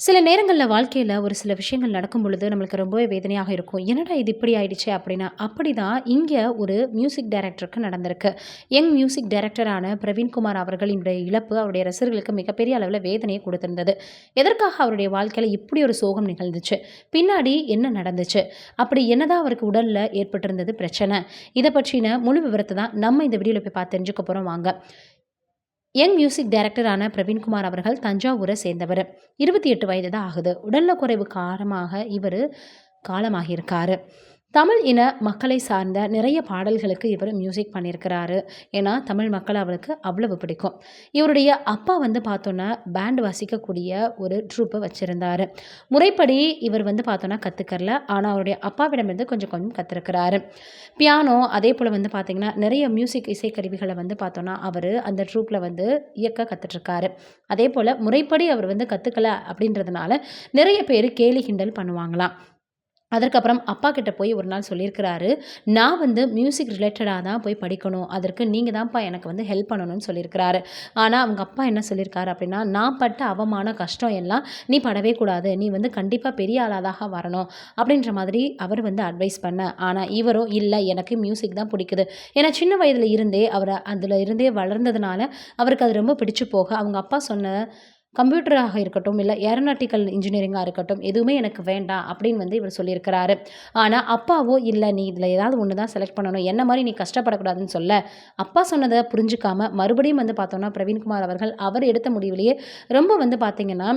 சில நேரங்களில் வாழ்க்கையில் ஒரு சில விஷயங்கள் நடக்கும் பொழுது நம்மளுக்கு ரொம்பவே வேதனையாக இருக்கும். என்னடா இது இப்படி ஆயிடுச்சு அப்படின்னா, அப்படி தான் இங்கே ஒரு மியூசிக் டைரக்டருக்கு நடந்திருக்கு. யங் மியூசிக் டைரக்டரான பிரவீன்குமார் அவர்களினுடைய இழப்பு அவருடைய ரசிகர்களுக்கு மிகப்பெரிய அளவில் வேதனையை கொடுத்திருந்தது எதற்காக அவருடைய வாழ்க்கையில் இப்படி ஒரு சோகம் நிகழ்ந்துச்சு? பின்னாடி என்ன நடந்துச்சு? அப்படி என்னதான் அவருக்கு உடலில் ஏற்பட்டிருந்தது பிரச்சனை? இதை பற்றின முழு விவரத்தை தான் நம்ம இந்த வீடியோவில் போய் பார்த்து தெரிஞ்சுக்க போகிறோம் வாங்க. யங் மியூசிக் டைரக்டரான பிரவீன்குமார் அவர்கள் தஞ்சாவூரை சேர்ந்தவர் இருபத்தி எட்டு வயது தான் ஆகுது. உடல்நலக்குறைவு காரணமாக இவர் காலமாகியிருக்காரு. தமிழ் இன மக்களை சார்ந்த நிறைய பாடல்களுக்கு இவர் மியூசிக் பண்ணியிருக்கிறாரு. ஏன்னா, தமிழ் மக்கள் அவருக்கு அவ்வளவு பிடிக்கும். இவருடைய அப்பா வந்து பார்த்தோன்னா பேண்ட் வாசிக்கக்கூடிய ஒரு ட்ரூப்பை வச்சுருந்தார் முறைப்படி இவர் வந்து பார்த்தோன்னா கத்துக்கறல. ஆனால் அவருடைய அப்பாவிடமிருந்து கொஞ்சம் கொஞ்சம் கற்றுருக்கிறாரு பியானோ அதே போல் வந்து பார்த்திங்கன்னா நிறைய மியூசிக் இசைக்கருவிகளை வந்து பார்த்தோன்னா அவர் அந்த ட்ரூப்பில் வந்து இயக்க கற்றுட்ருக்காரு அதே போல் முறைப்படி அவர் வந்து கற்றுக்கல அப்படின்றதுனால, நிறைய பேர் கேலி கிண்டல் பண்ணுவாங்களாம். அதற்கப்புறம் அப்பாகிட்ட போய் ஒரு நாள் சொல்லியிருக்கிறாரு. நான் வந்து மியூசிக் ரிலேட்டடாக தான் போய் படிக்கணும். அதற்கு நீங்கள் தான்ப்பா எனக்கு வந்து ஹெல்ப் பண்ணணும்னு சொல்லியிருக்கிறாரு. ஆனால் அவங்க அப்பா என்ன சொல்லியிருக்காரு அப்படின்னா, நான் பட்ட அவமான கஷ்டம் எல்லாம் நீ படவே கூடாது. நீ வந்து கண்டிப்பாக பெரிய ஆளாதாக வரணும். அப்படின்ற மாதிரி அவர் வந்து அட்வைஸ் பண்ண. ஆனால் இவரோ இல்லை எனக்கு மியூசிக் தான் பிடிக்குது. ஏன்னா, சின்ன வயதில் இருந்தே அவரை அதில் இருந்தே வளர்ந்ததுனால, அவருக்கு அது ரொம்ப பிடிச்சு போக, அவங்க அப்பா சொன்ன கம்ப்யூட்டராக இருக்கட்டும், இல்லை ஏரோநாட்டிக்கல் இன்ஜினியரிங்காக இருக்கட்டும், எதுவுமே எனக்கு வேண்டாம் அப்படின்னு வந்து இவர் சொல்லியிருக்கிறாரு. ஆனால் அப்பாவோ இல்லை நீ இதில் ஏதாவது ஒன்று தான் செலக்ட் பண்ணணும். என்ன மாதிரி நீ கஷ்டப்படக்கூடாதுன்னு சொல்ல, அப்பா சொன்னதை புரிஞ்சுக்காம மறுபடியும் வந்து பார்த்தோம்னா, பிரவீன்குமார் அவர்கள் அவர் எடுத்த முடிவிலேயே ரொம்ப வந்து பார்த்தீங்கன்னா,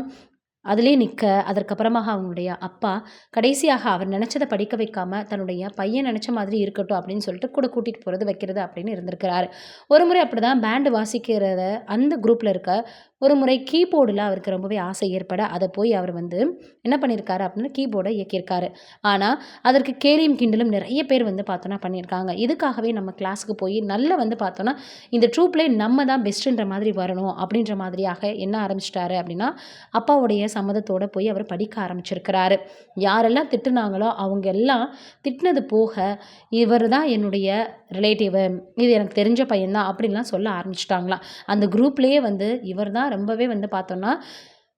அதிலேயே நிற்க அதற்கப்புறமாக அவங்களுடைய அப்பா கடைசியாக அவர் நினச்சதை படிக்க வைக்காம, தன்னுடைய பையன் நினச்ச மாதிரி இருக்கட்டும் அப்படின்னு சொல்லிட்டு கூட கூட்டிகிட்டு போகிறது வைக்கிறது அப்படின்னு இருந்திருக்கிறாரு. ஒரு முறை அப்படி தான் பேண்டு வாசிக்கிறத அந்த குரூப்பில் இருக்க ஒரு முறை கீபோர்டில் அவருக்கு ரொம்பவே ஆசை ஏற்பட, அதை போய் அவர் வந்து என்ன பண்ணியிருக்காரு அப்படின்னா, கீபோர்டை இயக்கியிருக்காரு. ஆனால் அதற்கு கேலியும் கிண்டலும் நிறைய பேர் வந்து பார்த்தோன்னா பண்ணியிருக்காங்க. இதுக்காகவே நம்ம கிளாஸுக்கு போய் நல்லா வந்து பார்த்தோன்னா இந்த ட்ரூப்லே நம்ம தான் பெஸ்ட்டுன்ற மாதிரி வரணும் அப்படின்ற மாதிரியாக என்ன ஆரம்பிச்சிட்டாரு அப்படின்னா, அப்பாவுடைய சம்மதத்தோட போய் அவர் படிக்க ஆரம்பிச்சிருக்கிறாரு. யாரெல்லாம் திட்டுனாங்களோ அவங்க எல்லாம் திட்டினது போக, இவர் தான் என்னுடைய ரிலேட்டிவ் இது எனக்கு தெரிஞ்ச பையன் தான் அப்படின்லாம் சொல்ல ஆரம்பிச்சிட்டாங்களாம் அந்த குரூப்லேயே வந்து இவர் தான் ரொம்பவே வந்து பார்த்தோன்னா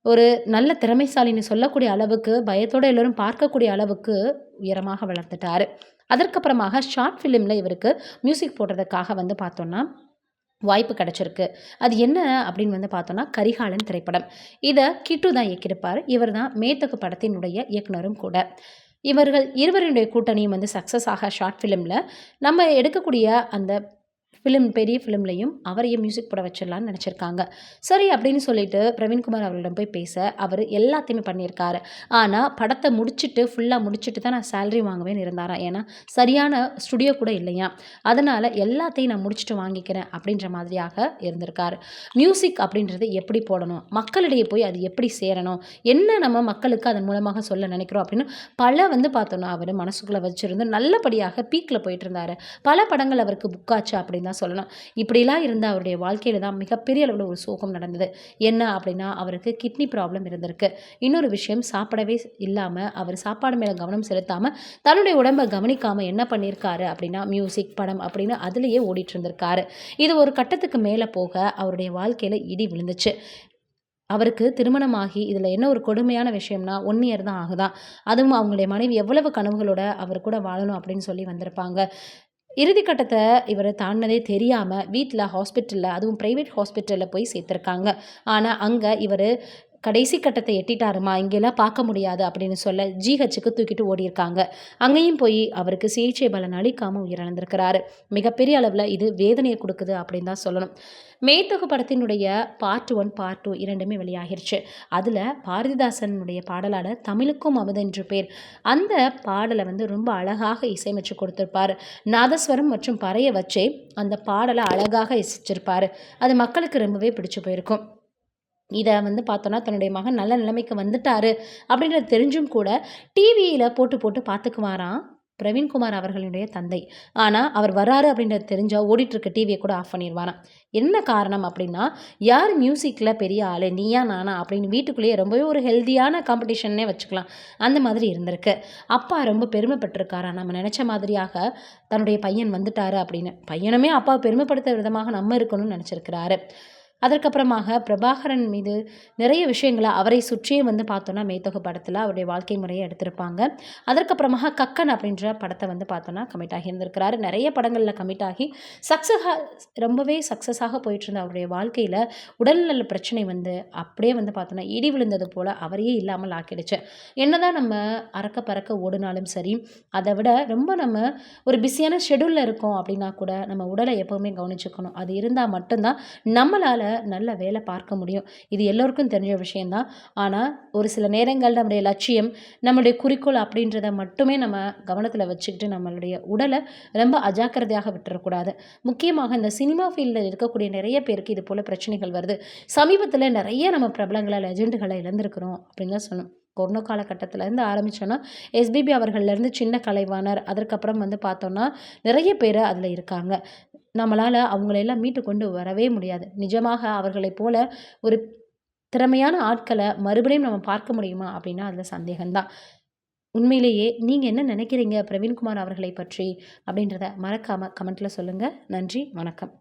ஒரு நல்ல திறமைசாலின்னு சொல்லக்கூடிய அளவுக்கு, பயத்தோடு எல்லோரும் பார்க்கக்கூடிய அளவுக்கு உயரமாக வளர்ந்துட்டார் அதற்கப்புறமாக ஷார்ட் ஃபிலிமில் இவருக்கு மியூசிக் போடுறதுக்காக வந்து பார்த்தோன்னா வாய்ப்பு கிடைச்சிருக்கு. அது என்ன அப்படின்னு வந்து பார்த்தோன்னா கரிகாலன் திரைப்படம். இதை கிட்டு தான் இயக்கியிருப்பார் இவர் தான் மேத்தகு படத்தினுடைய இயக்குனரும் கூட. இவர்கள் இருவருடைய கூட்டணியும் வந்து சக்சஸ் ஆக ஷார்ட் ஃபிலிமில் நம்ம எடுக்கக்கூடிய அந்த ஃபிலிம் பெரிய ஃபிலிம்லையும் அவரையும் மியூசிக் போட வச்சிடலான்னு நினச்சிருக்காங்க சரி அப்படின்னு சொல்லிட்டு பிரவீன்குமார் அவர்களிடம் போய் பேச, அவர் எல்லாத்தையுமே பண்ணியிருக்காரு. ஆனால் படத்தை முடிச்சுட்டு ஃபுல்லாக முடிச்சுட்டு தான் நான் சேலரி வாங்குவேன்னு இருந்தாராம். ஏன்னா, சரியான ஸ்டுடியோ கூட இல்லையா அதனால் எல்லாத்தையும் நான் முடிச்சுட்டு வாங்கிக்கிறேன் அப்படின்ற மாதிரியாக இருந்திருக்காரு. மியூசிக் அப்படின்றது எப்படி போடணும்? மக்களிடையே போய் அது எப்படி சேரணும்? என்ன நம்ம மக்களுக்கு அதன் மூலமாக சொல்ல நினைக்கிறோம் அப்படின்னு பல வந்து பார்த்தோன்னா அவர் மனசுக்குள்ளே வச்சுருந்து நல்லபடியாக பீக்ல போயிட்டுருந்தாரு. பல படங்கள் அவருக்கு புக் ஆச்சு அப்படின்னு தான் சொல்லணும். இப்படிலாம் இருந்த அவருடைய வாழ்க்கையில் தான் மிகப்பெரிய அளவில் ஒரு சோகம் நடந்தது. என்ன அப்படின்னா, அவருக்கு கிட்னி ப்ராப்ளம் இருந்திருக்கு. இன்னொரு விஷயம் சாப்பிடவே இல்லாமல் அவர் சாப்பாடு மேலே கவனம் செலுத்தாமல் தன்னுடைய உடம்பை கவனிக்காமல் என்ன பண்ணியிருக்காரு அப்படின்னா, மியூசிக், படம் அப்படின்னு அதுலேயே ஓடிட்டு இருந்திருக்காரு. இது ஒரு கட்டத்துக்கு மேலே போக, அவருடைய வாழ்க்கையில் இடி விழுந்துச்சு. அவருக்கு திருமணமாகி இதில் என்ன ஒரு கொடுமையான விஷயம்னா, ஒன் இயர் தான் ஆகுதான் அதுவும் அவங்களுடைய மனைவி எவ்வளவு கனவுகளோட அவர் கூட வாழணும் அப்படின்னு சொல்லி வந்திருப்பாங்க. இறுதிக்கட்டத்தை கட்டத்த தாண்டினதே தெரியாமல் வீட்டில் ஹாஸ்பிட்டலில் அதுவும் ப்ரைவேட் ஹாஸ்பிட்டலில் போய் சேர்த்துருக்காங்க. ஆனால் அங்கே இவர் கடைசி கட்டத்தை எட்டிட்டாருமா, இங்கெல்லாம் பார்க்க முடியாது அப்படின்னு சொல்ல, ஜிஹெச்சுக்கு தூக்கிட்டு ஓடியிருக்காங்க. அங்கேயும் போய் அவருக்கு சிகிச்சை பலன் அளிக்காமல் உயிரிழந்திருக்கிறாரு. மிகப்பெரிய அளவில் இது வேதனையை கொடுக்குது அப்படின்னு தான் சொல்லணும். மேத்தகு படத்தினுடைய பார்ட் ஒன் பார்ட் 2 2மே வெளியாகிருச்சு. அதில் பாரதிதாசனுடைய பாடலான தமிழுக்கும் அமுதென்று பேர். அந்த பாடலை வந்து ரொம்ப அழகாக இசையமைச்சு கொடுத்துருப்பார் நாதஸ்வரம் மற்றும் பறைய வச்சே அந்த பாடலை அழகாக இசைச்சிருப்பார் அது மக்களுக்கு ரொம்பவே பிடிச்சு போயிருக்கும். இதை வந்து பார்த்தோன்னா தன்னுடைய மகன் நல்ல நிலைமைக்கு வந்துட்டாரு அப்படின்றது தெரிஞ்சும் கூட, டிவியில் போட்டு போட்டு பார்த்துக்குவாராம் பிரவீன்குமார் அவர்களுடைய தந்தை. ஆனால் அவர் வராரு அப்படின்றது தெரிஞ்சால் ஓடிட்டுருக்க டிவியை கூட ஆஃப் பண்ணிருவாராம். என்ன காரணம் அப்படின்னா, யார் மியூசிக்கில் பெரிய ஆளு? நீயா? நானா? அப்படின்னு வீட்டுக்குள்ளேயே ரொம்பவே ஒரு ஹெல்த்தியான காம்படிஷன்னே வச்சுக்கலாம். அந்த மாதிரி இருந்திருக்கு. அப்பா ரொம்ப பெருமைப்பட்டிருக்காரா நம்ம நினச்ச மாதிரியாக தன்னுடைய பையன் வந்துட்டாரு அப்படின்னு. பையனுமே அப்பாவை பெருமைப்படுத்த விதமாக நம்ம இருக்கணும்னு நினச்சிருக்கிறாரு அதற்கப்புறமாக பிரபாகரன் மீது நிறைய விஷயங்களை அவரை சுற்றியே வந்து பார்த்தோன்னா மேத்தொகு படத்தில் அவருடைய வாழ்க்கை முறையை எடுத்திருப்பாங்க. அதற்கப்புறமாக கக்கன் அப்படின்ற படத்தை வந்து பார்த்தோன்னா கமிட் ஆகி இருந்திருக்கிறாரு. நிறைய படங்களில் கமிட் ஆகி சக்ஸஸாக ரொம்பவே சக்ஸஸாக போயிட்டு இருந்த அவருடைய வாழ்க்கையில் உடல்நல பிரச்சனை வந்து அப்படியே வந்து பார்த்தோன்னா இடி விழுந்தது போல் அவரையே இல்லாமல் ஆக்கிடுச்சு. என்னதான் நம்ம அறக்க பறக்க ஓடினாலும் சரி அதை விட ரொம்ப நம்ம ஒரு பிஸியான ஷெடியூலில் இருக்கோம் அப்படின்னா கூட நம்ம உடலை எப்போவுமே கவனிச்சுக்கணும். அது இருந்தால் மட்டும்தான் நம்மளால் நல்ல வேலை பார்க்க முடியும். இது எல்லோருக்கும் தெரிஞ்ச விஷயந்தான் ஆனால் ஒரு சில நேரங்கள் நம்முடைய லட்சியம் நம்மளுடைய குறிக்கோள் அப்படின்றத மட்டுமே நம்ம கவனத்தில் வச்சுக்கிட்டு நம்மளுடைய உடலை ரொம்ப அஜாக்கிரதையாக விட்டுறக்கூடாது. முக்கியமாக இந்த சினிமா ஃபீல்டில் இருக்கக்கூடிய நிறைய பேருக்கு இது போல் பிரச்சனைகள் வருது. சமீபத்தில் நிறைய நம்ம பிரபலங்களை லெஜெண்டுகளை இழந்திருக்கிறோம் அப்படின்னு தான் சொல்லணும். கொரோனா காலகட்டத்திலேருந்து ஆரம்பித்தோன்னா எஸ்பிபி அவர்கள்லேருந்து சின்ன கலைவாணர் அதற்கப்புறம் வந்து பார்த்தோன்னா நிறைய பேர் அதில் இருக்காங்க. நம்மளால் அவங்களையெல்லாம் மீட்டு கொண்டு வரவே முடியாது. நிஜமாக அவர்களைப் போல ஒரு திறமையான ஆட்களை மறுபடியும் நம்ம பார்க்க முடியுமா அப்படின்னா அதில் சந்தேகம்தான் உண்மையிலேயே நீங்கள் என்ன நினைக்கிறீங்க பிரவீன்குமார் அவர்களை பற்றி அப்படின்றத மறக்காமல் கமெண்ட்டில் சொல்லுங்கள் நன்றி வணக்கம்.